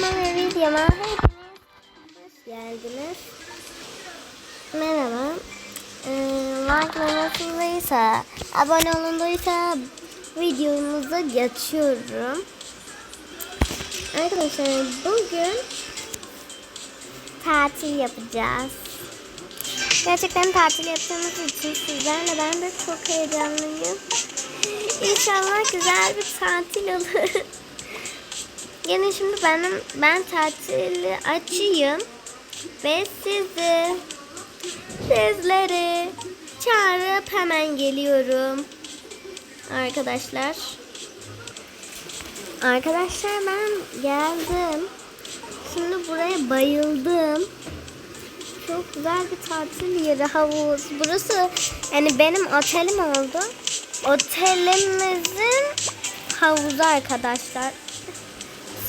kanalıma ve videoma hepiniz geldiniz. Merhaba. Ee, like nasıldıysa, abone olunduysa videomuza geçiyorum. Arkadaşlar bugün tatil yapacağız. Gerçekten tatil yaptığımız için sizlerle ben de çok heyecanlıyım. İnşallah güzel bir tatil olur. Yine şimdi benim ben tatili açayım ve sizi sizleri çağırıp hemen geliyorum. Arkadaşlar. Arkadaşlar ben geldim. Şimdi buraya bayıldım. Çok güzel bir tatil yeri havuz. Burası yani benim otelim oldu. Otelimizin havuzu arkadaşlar.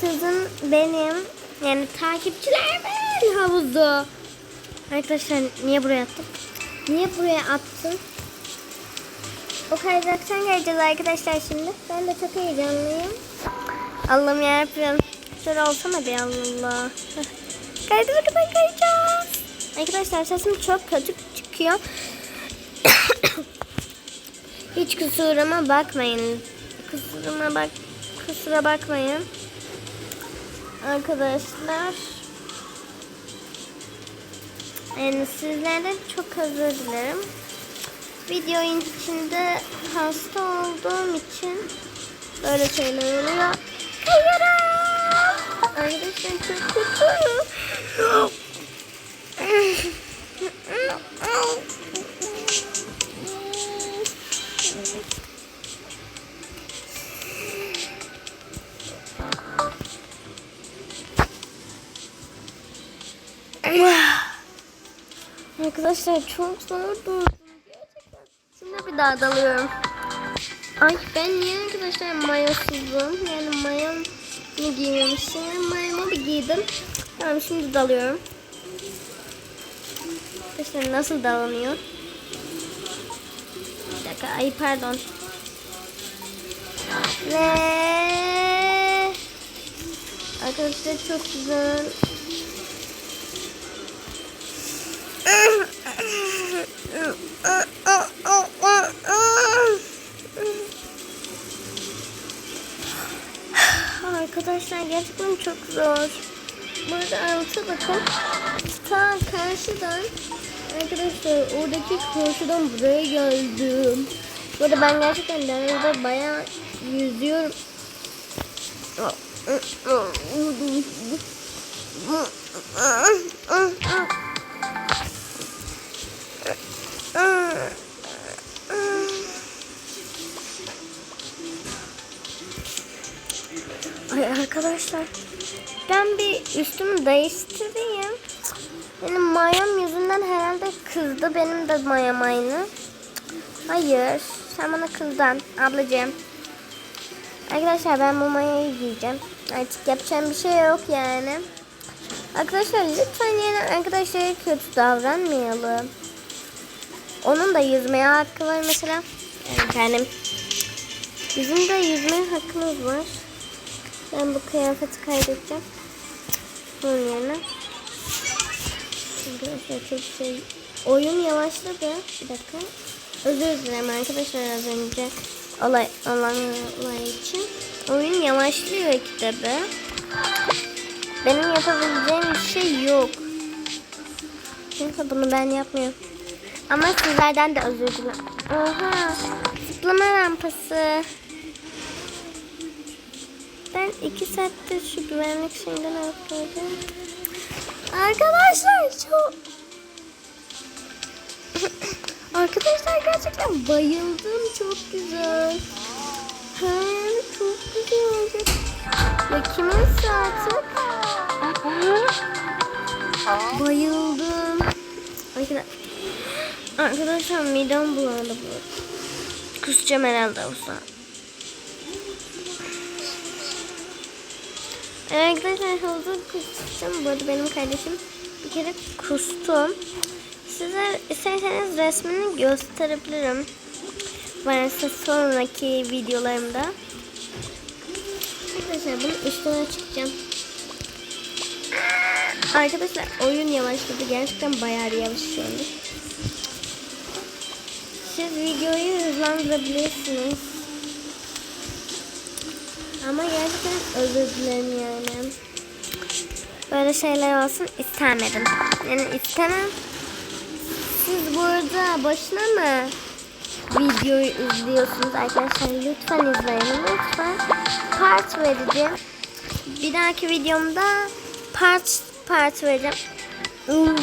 Sizin benim yani takipçilerimin havuzu. Arkadaşlar niye buraya attım? Niye buraya attım? O kaydıraktan geleceğiz arkadaşlar şimdi. Ben de çok heyecanlıyım. Allah'ım yarabbim. Şöyle olsana bir Allah. Kaydıraktan kayacağız. Arkadaşlar sesim çok kötü çıkıyor. Hiç kusuruma bakmayın. Kusuruma bak kusura bakmayın. Arkadaşlar yani sizlerden çok özür dilerim. Videonun içinde hasta olduğum için böyle şeyler oluyor. Kayarım. Arkadaşlar çok kötü. Arkadaşlar çok zor. Gerçekten. Şimdi bir daha dalıyorum. Ay ben niye arkadaşlar mayosuzum? Yani mayom mu giymemişim? Mayomu bir giydim. Tamam şimdi dalıyorum. Arkadaşlar nasıl dalanıyor? Bir dakika ay pardon. Ve arkadaşlar çok güzel. Arkadaşlar gerçekten çok zor. Burada alta bakın. Ta karşıdan arkadaşlar oradaki karşıdan buraya geldim. Burada ben gerçekten denizde bayağı yüzüyorum. Ay arkadaşlar ben bir üstümü değiştireyim. Benim mayam yüzünden herhalde kızdı. Benim de mayam aynı. Hayır. Sen bana kızdın ablacığım. Arkadaşlar ben bu mayayı giyeceğim. Artık yapacağım bir şey yok yani. Arkadaşlar lütfen yine arkadaşlara kötü davranmayalım. Onun da yüzmeye hakkı var mesela. Yani benim. Bizim de yüzmeye hakkımız var. Ben bu kıyafeti kaydedeceğim. Bunun yerine. Arkadaşlar çok şey. Oyun yavaşladı. Bir dakika. Özür dilerim arkadaşlar az önce olay, olan olay için. Oyun yavaşlıyor kitabı. Benim yapabileceğim bir şey yok. Neyse bunu ben yapmıyorum. Ama sizlerden de özür dilerim. Oha. Zıplama rampası. Ben iki saattir şu güvenlik şeyinden atladım. Arkadaşlar çok... Arkadaşlar gerçekten bayıldım. Çok güzel. Hem çok güzel. Ve kimin saati? Bayıldım. Arkadaşlar, arkadaşlar midem bulandı bu. Kusacağım herhalde o saat. Arkadaşlar havuza kustum. Bu arada benim kardeşim bir kere kustum. Size isterseniz resmini gösterebilirim. Varsa sonraki videolarımda. Arkadaşlar bunun üstüne çıkacağım. Arkadaşlar oyun yavaşladı. Gerçekten bayağı yavaş şu anda. Siz videoyu hızlandırabilirsiniz. Ama gerçekten özür dilerim yani. Böyle şeyler olsun istemedim. Yani istemem. Siz burada boşuna mı videoyu izliyorsunuz arkadaşlar? Lütfen izleyin. Lütfen. Part vereceğim. Bir dahaki videomda part part vereceğim. Hmm.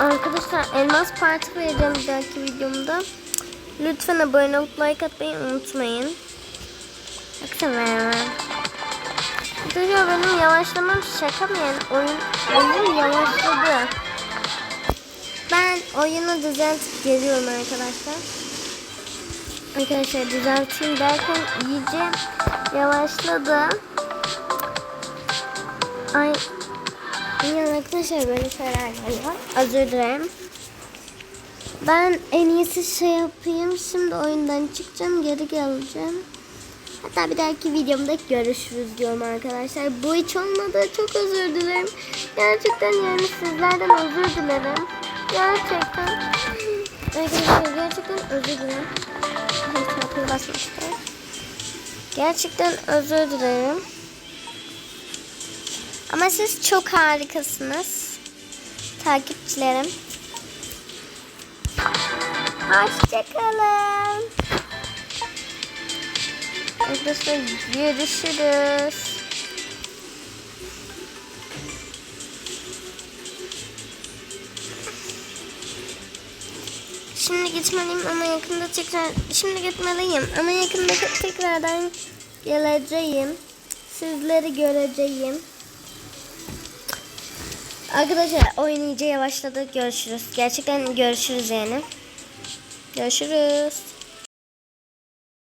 Arkadaşlar, elmas parti vereceğim bir dahaki videomda. Lütfen abone olup like atmayı unutmayın. Vermem. Arkadaşlar benim yavaşlamam şaka mı yani? Oyun, oyun yavaşladı. Ben oyunu düzeltip geliyorum arkadaşlar. Arkadaşlar düzelteyim derken iyice yavaşladı. Ay yani arkadaşlar böyle şeyler geliyor. Özür dilerim. Ben en iyisi şey yapayım. Şimdi oyundan çıkacağım. Geri geleceğim. Hatta bir dahaki videomda görüşürüz diyorum arkadaşlar. Bu hiç olmadı. Çok özür dilerim. Gerçekten yani sizlerden özür dilerim. Gerçekten. Arkadaşlar gerçekten özür dilerim. Ay, çarpıya basmıştım. Gerçekten özür dilerim. Ama siz çok harikasınız. Takipçilerim. Hoşçakalın. Arkadaşlar görüşürüz. Şimdi gitmeliyim ama yakında tekrar şimdi gitmeliyim ama yakında tekrardan geleceğim. Sizleri göreceğim. Arkadaşlar oyun iyice yavaşladı. Görüşürüz. Gerçekten görüşürüz yani. Görüşürüz.